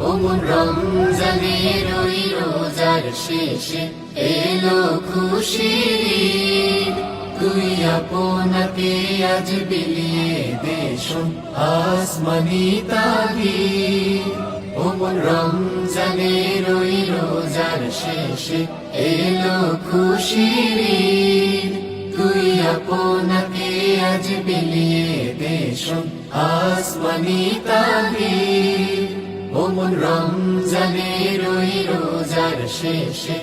ওমন রমজানের ওই রোজার শেষে এলো ঈদ। তুই আপনাকে আজ বিলিয়ে দেশন আসমানি তাগিদ ওমন রমজানের ওই রোজার শেষে এলো ঈদ। তুই আপনাকে আজ বিলিয়ে দেশন আসমানি তাগিদ ওমন রমজানের ওই রোজার শেষে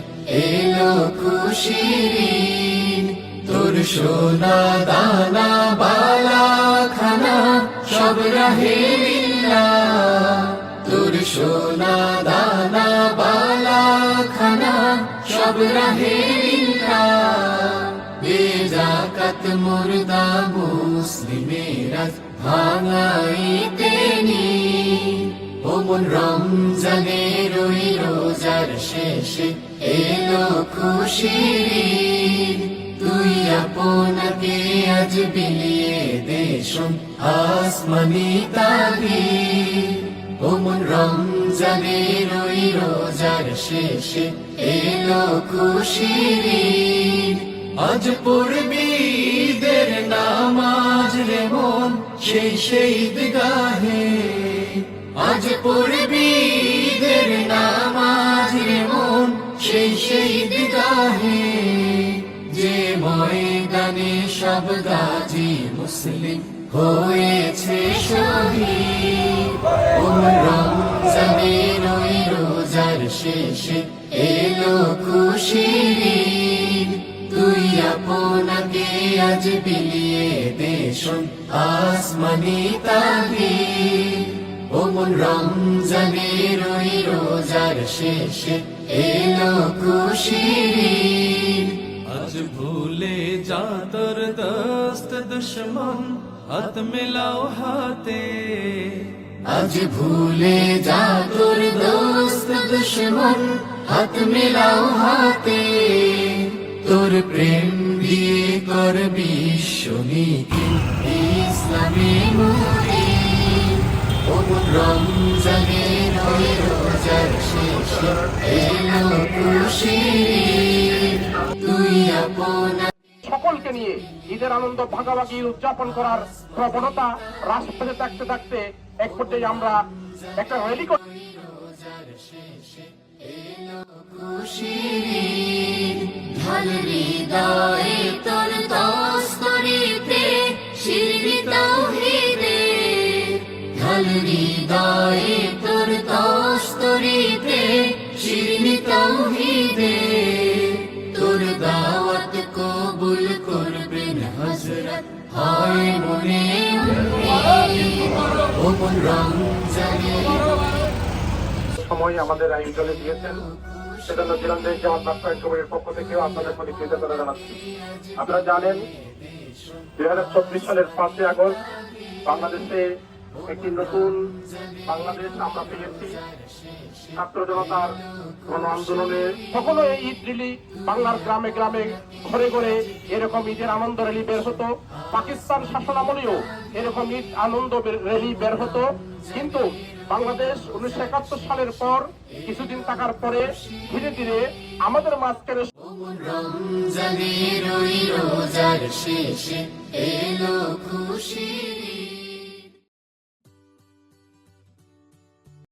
এলো খুশির। তোর সোনা দানা, বালা, খানা, সব রাহে তোর সোনা দানা, বালা, খানা, সব রাহে বেজাকাত মুর্দা মুসলিমেরা ভাঙাইতে নি ওমন রমজানের ওই রোজার শেষে এলো ঈদ। তুই আপনাকে আজ বিলিয়ে দেশন আসমানি তাগিদ ওমন রমজানের ওই রোজার শেষে এলো ঈদ। আজ পড়বি ঈদের নামাজ রে মন, সেই সেই গাহে আজ পড়বি ঈদের নামাজ রে মন, সেই সেই গাহে যে ময়দানে সব গাজী মুসলিম হয়েছে শহীদ। রমজানের ওই রোজার শেষে এলো খুশির তুই আপনাকে আজ বিলিয়ে দেশ আসমানি তাগিদ। ওমন রমজানের ওই রোজার শেষে এলো খুশির। আজ ভুলে যা তোর দোস্ত দুশ্মন হাত মিলাও হাতে। আজ ভুলে যা তোর দোস্ত দুশ্মন হাত মেলাও হাতে। তোর প্রেম দিয়ে কর বিশ্বনীতি ইসলামী ওমন সকলকে নিয়ে ঈদের আনন্দ ভাগাভাগি উদযাপন করার প্রবণতা রাজপথে থাকতে থাকতে এক পর্যায়ে আমরা একটা র্যালি করি খুশির ঢাল হৃদয়ে তোর করবেন হজরত হয় মনে সময় আমাদের আয়োজনে দিয়েছেন। সেজন্য জিলান্দের জামাত বাস্তবায়ন কমিটির পক্ষ থেকে আপনাদের প্রতি কৃতজ্ঞতা জানাচ্ছি। আপনারা জানেন দুই হাজার চব্বিশ সালের পাঁচই আগস্ট বাংলাদেশে একটি নতুন বাংলাদেশ আমরা পেয়েছি। ছাত্র জনতার গণ আন্দোলনে কখনো এই ঈদ রিলি বাংলার গ্রামে গ্রামে ঘরে ঘরে এরকম ঈদের আনন্দ র্যালি বের হতো। পাকিস্তান শাসনামলেও এরকম ঈদ আনন্দ র্যালি বের হতো। কিন্তু বাংলাদেশ উনিশশো একাত্তর সালের পর, কিছুদিন থাকার পরে ধীরে ধীরে আমাদের মাঝখানে রমজানের রোজার শেষে এলো খুশি